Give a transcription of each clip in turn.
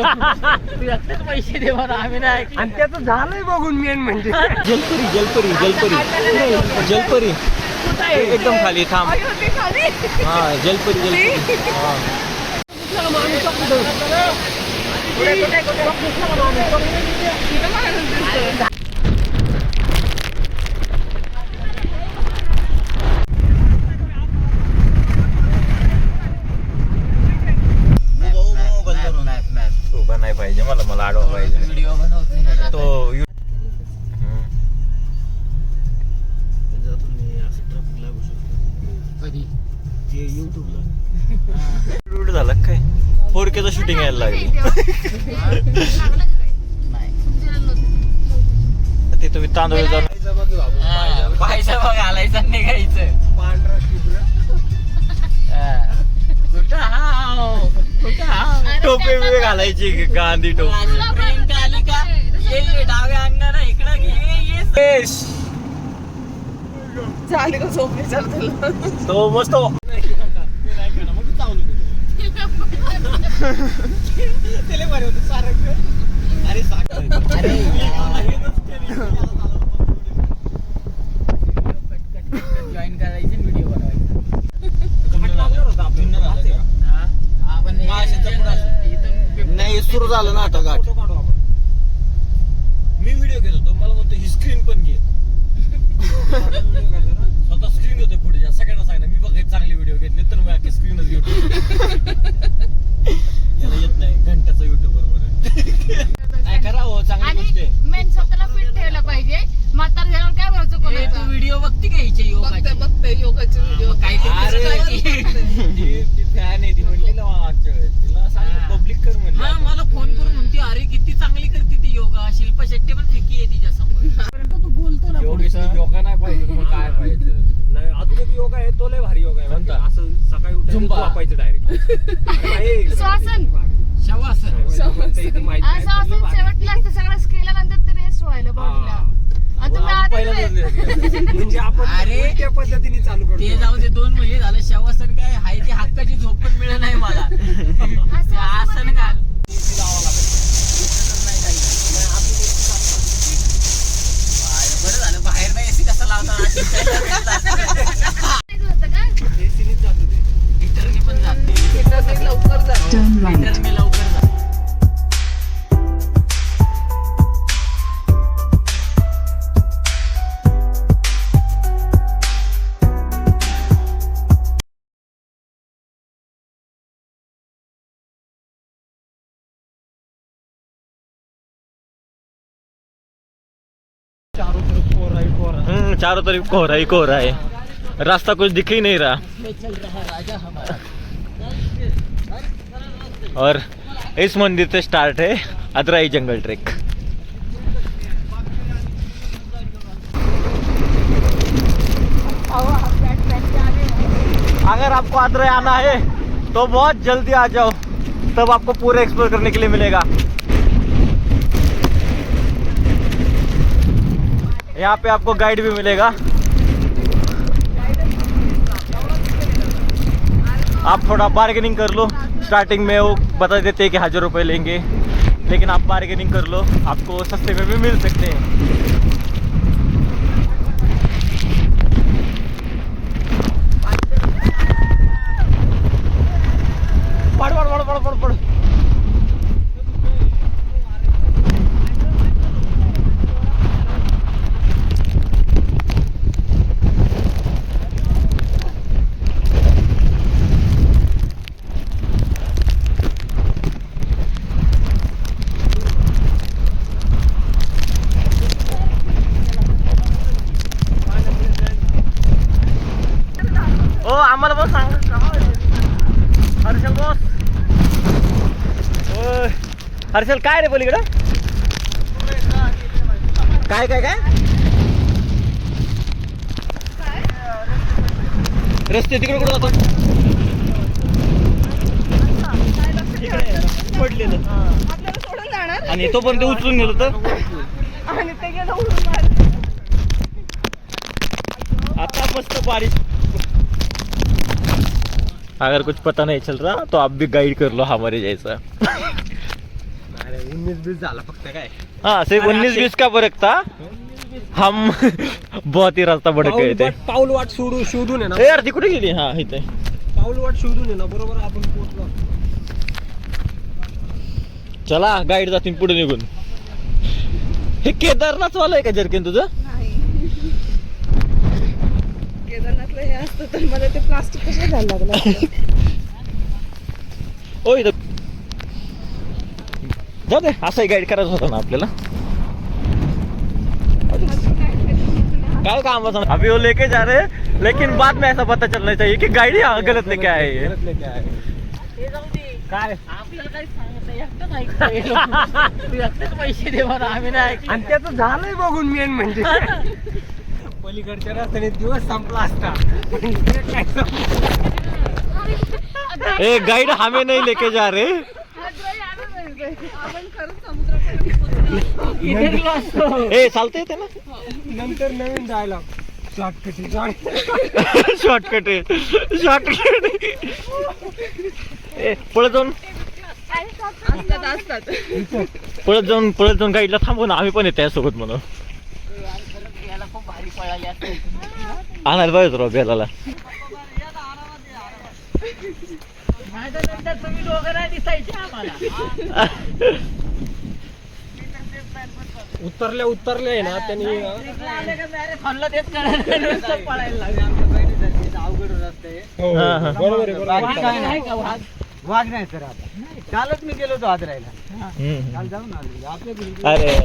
पैसे दे मला आम्ही नाही. आणि त्याचं झालंय बघून मेन म्हणजे. जलपरी जलपरी जलपरी. जलपरी. एकदम खाली थांब. हा जलपरी जलपरी. हा नाही पाहिजे मला आडवा पाहिजे तो झालं काय? फोर केचं शूटिंग यायला लागली. नाही ते तुम्ही तांदूळ जाऊन पाहायचं बघ घालायचं निघायचं. पांढरा शुभ्र. हा. टोपी बिपी घालायची गांधी टोपी? आली का ये ये डाव्या अंगणाला इकडं घे ये झाली का झोप विचार तुला? तो मस्त. जॉईन करायची व्हिडिओ बनवायचा हा? आपण इथून नाही सुरू झालं ना आता गाठ. मी व्हिडिओ घेत होतो. मला म्हणतो ही स्क्रीन पण घे. स्वतः स्क्रीन घेतोय पुढे. सगळ्यांना सांगणार मी बघ चांगले व्हिडिओ घेतले तर मी अख्खी स्क्रीनच घेतो याला येत नाही घंट्याचा युट्यूब बरोबर काय करा हो चांगली गोष्ट आणि आहे मेन स्वतःला फिट ठेवलं पाहिजे म्हातार झाल्यावर काय बोलायचं ए, तू कोणाचं व्हिडिओ बघते का हिचे बघते योगाचे बघते योगाचे व्हिडिओ काहीतरी ती ती फॅन आहे ती म्हणली ना मागच्या वेळेस तिला हा. सांग पब्लिक कर म्हणली हा मला फोन करून म्हणते अरे किती चांगली करते ती योगा शिल्पा शेट्टी पण फिकी आहे तिच्या समोर तू बोलतो ना योगेश पुढचं. योगा नाही पाहिजे मग काय पाहिजे नाही आधुनिक योगा आहे तो लय भारी योगा आहे म्हणता असं सकाळी उठून झुंबा. वापायचं डायरेक्ट श्वासन शवासन श्वासन शेवटला असतं सगळं केल्यानंतर ते रेस्ट व्हायला बॉडीला आणि तुम्ही आधी म्हणजे आपण अरे, उलट्या पद्धतीने चालू ते करतो जाऊ दे दोन महिने झालं शवासन काय हाय ती हक्काची झोप पण मिळत नाही मला. ते आसन घाल. बरं झालं बाहेर नाही एसी कसा लावता? होतं? का जाते हिटरने लवकर जाते. हम्म, चारों तरफ़ कोहरा ही कोहरा है। रास्ता कुछ दिख ही नहीं रहा। और इस मंदिर से स्टार्ट है अदराई जंगल ट्रेक अगर आपको अदराई आना है तो बहुत जल्दी आ जाओ। तब आपको पूरा एक्सप्लोर करने के लिए मिलेगा। यहाँ पे आपको गाइड भी मिलेगा। आप थोड़ा बार्गेनिंग कर लो। स्टार्टिंग में वो बता देते हैं कि हज़ार रुपये लेंगे। लेकिन आप बार्गेनिंग कर लो। आपको सस्ते में भी मिल सकते हैं। हर्षल काय रे पलीकडं? काय काय काय? रस्ते तिकडे कुठं जातो इकडे पडलेलं आपल्याला सोडून जाणार आणि तोपर्यंत उचलून गेलो तर? आणि ते गेलं उडून मारलं. आता मस्त बारिश अगर कुछ पता नहीं चल रहा तो आप भी गाइड कर लो हमारे जैसा. उन्नीस बीस झाला फक्त काय? हाँ सिर्फ उन्नीस बीस का फर्क था हम बहुत ही रास्ता बढ़ गए थे पाऊल- पाऊल वाट सोडू शोधून आहे ना. ए यार ती कुठे गेली? हा इथे. पाऊल वाट शोधून आहे ना बरोबर आपण पोहोचलो चला गाईड जातील पुढे निघून. हे केदारनाथ वाला आहे का जर्किन तुझं? नाही. केदारनाथला हे असतं तर मला ते प्लास्टिक कसं घ्यायला लागलं? असतं? ओ इथं जाऊ दे असंही गाईड करायचं होतं ना आपल्याला. काय काम बस अभी वो लेके जा रहे हैं लेकिन बाद में ऐसा पता चलना चाहिए कि गाइड यहाँ गलत लेके आए हैं। परत लेके काय? पैसे दे मला आम्ही नाही. आणि त्याचं झालंय बघून मेन म्हणजे. पलीकडच्या रस्त्याने दिवस संपला असता? ए गाइड हमें नहीं लेके जा रहे। ए चालते येते ना. नंतर नवीन जायला शॉर्टकट शॉर्टकट आहे शॉर्टकट ए पळत जाऊन. पळत जाऊन पळत जाऊन गाईडला थांबवू ना. आम्ही पण येते सोबत म्हणून. आणायला पाहिजे राव बेलाला. नंतर तुम्ही दोघं नाही दिसायचे आम्हाला. उतरल्या उतरल्या आहे ना त्यांनी पळायला लागलं. हो, हा, हा. बरोबर आहे बरोबर वाघ आहे. आहे का वाघ? वाघ नाही सर आता. कालच मी गेलो होतो आजरायला हम्म. काल जाऊन आलो. आपल्या घरी अरे.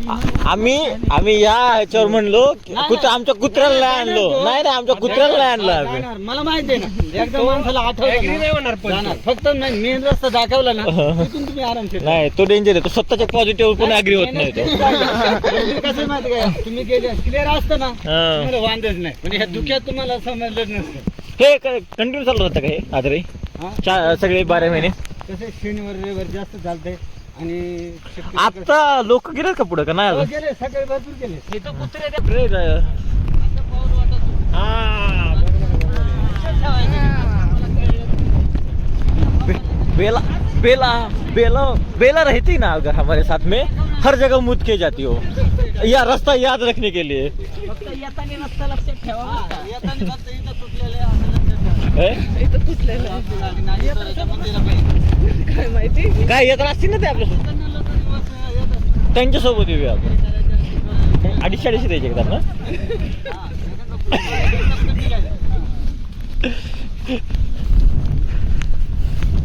आम्ही आम्ही या ह्याच्यावर म्हणलो की कुत्रा आमच्या कुत्र्याला नाही आणलो. नाही नाही आमच्या कुत्र्याला नाही आणलं आम्ही. जाणार. मला माहिती आहे ना एकदा माणसाला Agree नाही आठवलं होणार पण जाणार. फक्त नाही मेन रस्ता दाखवला ना तिथून तुम्ही आरामशीर नाही तो डेंजर आहे. तो स्वतःच्या पॉझिटिव्ह पण अग्री होत नाही तो. म्हणजे कसं आहे माहिती काय तुम्ही गेले क्लिअर असतं ना हा. तुम्हाला वांधच नाही. म्हणजे ह्या धुक्यात तुम्हाला समजलं नसतं. हे कंटिन्यू चालू राहतं का हे आदरे? हा? चा- सगळे बारा महिने? कसं शनिवार रविवार जास्त चालतंय. आणि शक्यतो आता लोक गेलेत का पुढे का नाही हो, गेले सकाळी भरपूर गेले इथं कुत्रे ते रे, रे. हा, बरोबर आहे, बरोबर आहे. बे- बेला बेला बेला बेला रहती ना अगर हमारे साथ में हर जगह मुद के जाती हो या रास्ता याद रखने के लिए फक्त येताना रस्ता लक्षात ठेवा बरं का. येताना फक्त इथं तुटलेलं आहे, असं लक्षात ठेवा. हे? नागेश्वराच्या मंदिरापाशी. काय माहिती? काय येत असतील ना ते आपल्या त्यांना लोकं दिवस येतात. त्यांच्यासोबत येऊया आपण. अडीचशे अडीचशे द्यायचे का त्यांना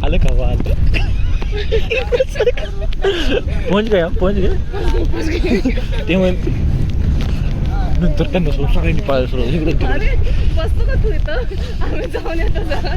आलं का वा आलं पोहोच गया पोहोच गया. ते म्हणते नंतर त्यांना सोडून सगळ्यांनी पाहायला सुरू इकडे बसतो का तू इथं? आम्ही जाऊन येतो जरा.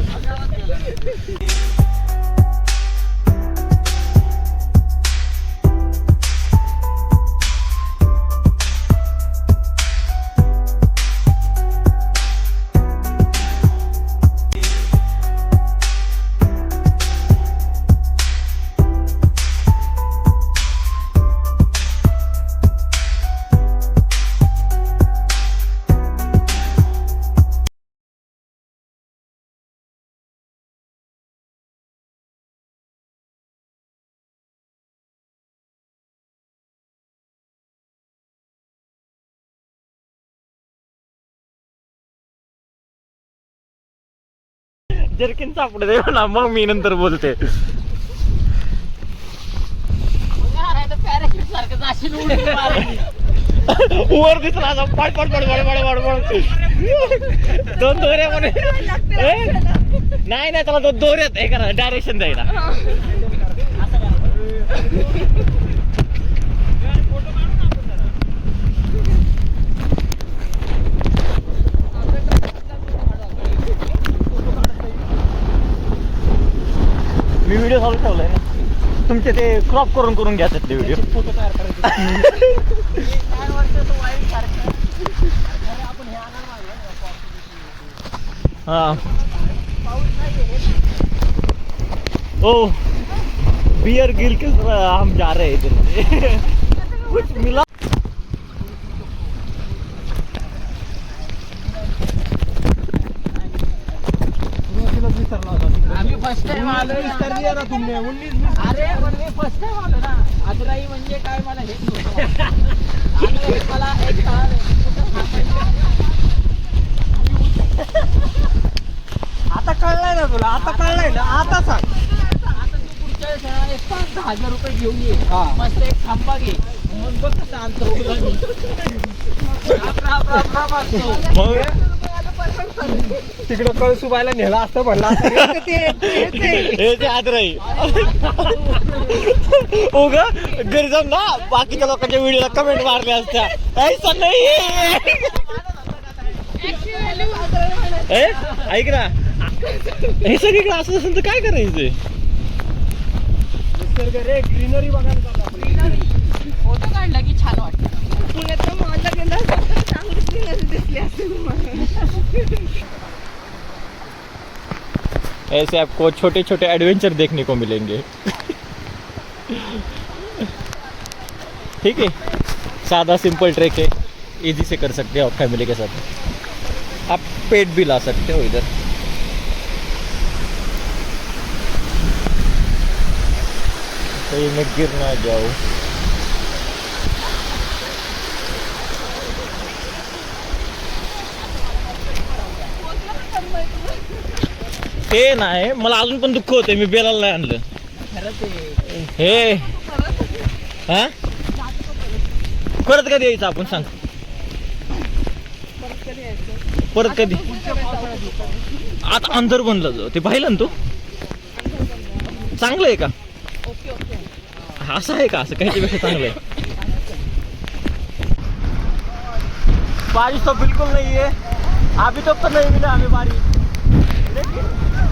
जर्किन सापडत दे ना मग मी नंतर बोलते. वर दिसला असं पाड पाड पाड पाड पाड पाड पाड दोन दोऱ्या म्हणे. नाही नाही त्याला दोन दोऱ्यात. हे करा डायरेक्शन द्यायला. मी व्हिडिओ चालू ठेवलाय ना. तुमचे ते क्रॉप करून करून घ्या त्यातले व्हिडिओ फ़ोटो तयार करायचे. काय वाटतं तो सारखं हाँ. ओ बियर गिल के हम जा रहे हैं इधर कुछ मिला. आम्ही फ़र्स्ट टाइम आलो तुमने उन्नीस बीस अरे पण मी फर्स्ट टाइम आलो ना. मला एक. आता कळलंय ना तुला? आता कळलंय ना? आता सांग. आता तू पुढच्या वेळेस आहे ना, एक पाच दहा हजार रुपये घेऊन ये. हा. मस्त एक खांबा घे. मग बघ कसं आणतो. मग? तिकडं कळसुबायला नेला असतं म्हणलं असतं. हे ते- ते- ते- हे ते आदराई. उग घरी जाऊन ना बाकीच्या लोकांच्या व्हिडिओला कमेंट मारल्या असत्या. ऐसा नाही ए, ऐक ना. हे सगळीकडे असं असेल तर काय करायचंय निसर्ग रे ग्रीनरी बघायला. फोटो काढला की छान वाटतं. पुण्यात मॉलला गेलं ऐसे आपको छोटे छोटे एडवेंचर देखने को मिलेंगे। ठीक है? सादा सिंपल ट्रैक है। इजी से कर सकते हो फैमिली के साथ। आप पेट भी ला सकते हो इधर। कहीं मैं गिर ना जाऊँ। ते नाही मला अजून पण दुःख होतंय मी बेलाला नाही आणलं. हे. हा? परत कधी यायचं आपण सांग. परत कधी? आता अंतर बनलं जो ते पाहिलं ना तू? चांगलं आहे का? असं आहे का? असं काहीच्यापेक्षा चांगलं आहे. बारिश तो बिल्कुल नहीं है अभी तो नहीं मिला हमें बारिश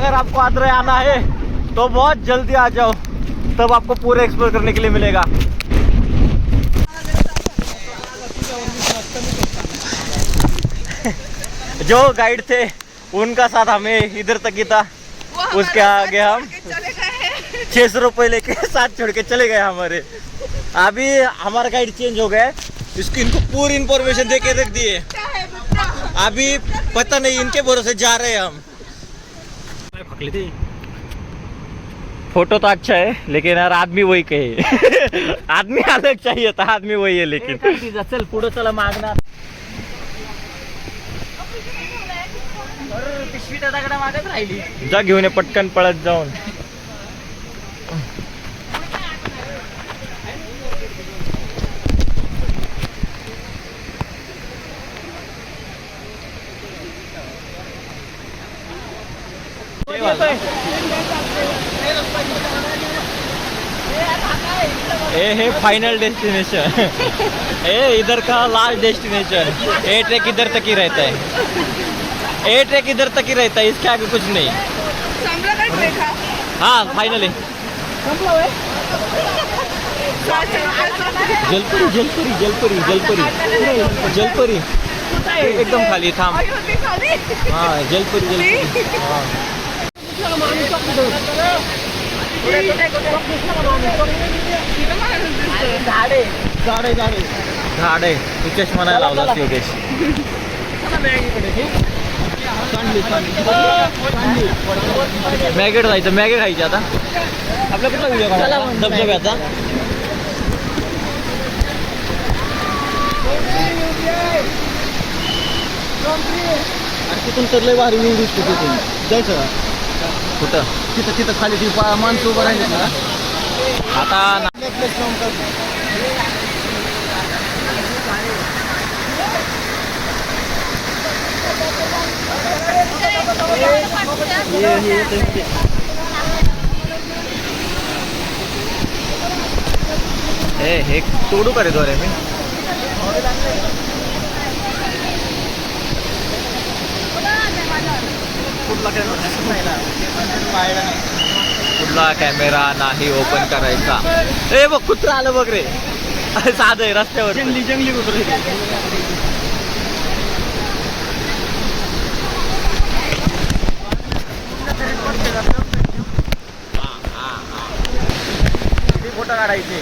अगर आपको आदरे आना है तो बहुत जल्दी आ जाओ। तब आपको पूरे एक्सप्लोर करने के लिए मिलेगा। जो गाइड थे उनका साथ हमें इधर तक ही था। उसके आगे हम छह सौ रुपये लेके साथ छोड़ के चले गए हमारे। अभी हमारा गाइड चेंज हो गया है। इसकी इनको पूरी इंफॉर्मेशन दे के रख दिए। अभी पता नहीं इनके भरोसे जा रहे हैं हम। फोटो तो अच्छा है लेकिन यार आदमी वही कहे। आदमी अलग चाहिए था आदमी वही है लेकिन। चल पुढं चला मागणार पिशवी त्या दगडा मागत राहिली। जा घेऊन ये पटकन पळत जाऊन। है फाइनल डेस्टिनेशन ए इधर का लास्ट डेस्टिनेशन ए ट्रैक इधर तक ही रहता है. ए ट्रैक इधर तक ही रहता है इसके आगे कुछ नहीं. हा फाइनली जलपुरी जलपुरी जलपुरी जलपुरी. जलपुरी. एकदम खाली थांब. हाँ जलपुरी जलपरी. हाँ. झाडे. झाडे झाडे झाड तू चष्मा नाही लावला योगेश. मॅगेट जायचं मॅगे खायची आता. आपला कुठला व्हिडिओ धबधब्याचा? तिथून तर लय भारी व्ह्यू दिसतो तिथून. जायचं का? कुठं? तिथं तिथं खाली ती पा- माणसं उभं राहिली ना. आता ना- ए हे तोडू का रे दोरे मी? कुठला पाहिला नाही पुढला कॅमेरा नाही ओपन करायचा. ए बघ कुत्रा आलं बघ रे. साधं आहे रस्त्यावर. जंगली जंगली कुत्र फोटो काढायचे?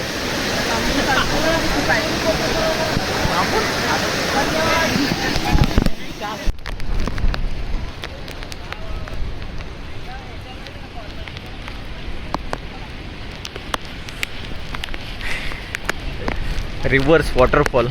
रिव्हर्स वॉटरफॉल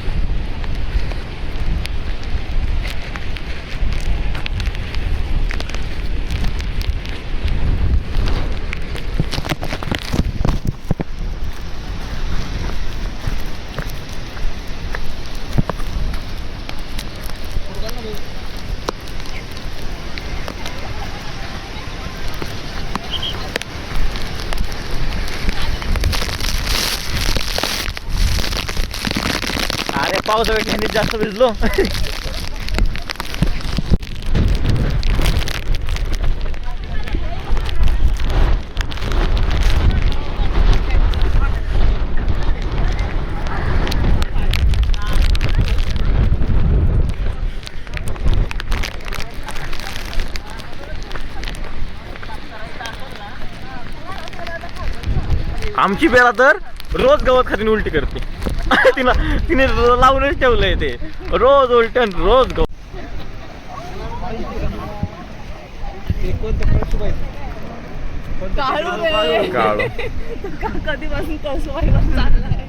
अरे पाऊस जास्त भिजलो. आमची बेला तर रोज गवत खातीन उलटी करते. तिला तिने लावूनच ठेवलंय ते. रोज उलटन रोज का- कधीपासून कसं व्हायला चाललाय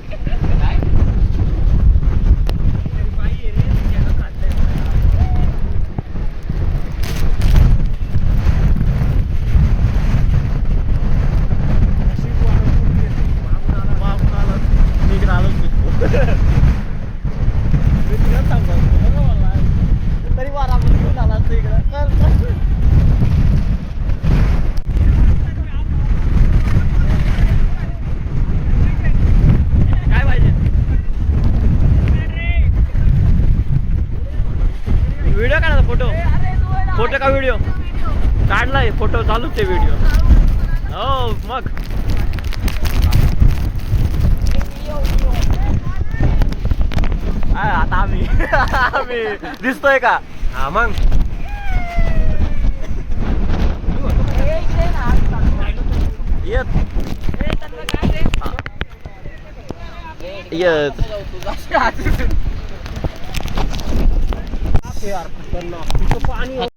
तरी वारा झाला असतं इकडं काय पाहिजे व्हिडिओ काढा फोटो फोटो का व्हिडिओ काढलाय आहे व्हिडिओ हो मग. आता आम्ही. आम्ही. दिसतोय का? हा मग. येत. येत. पाणी.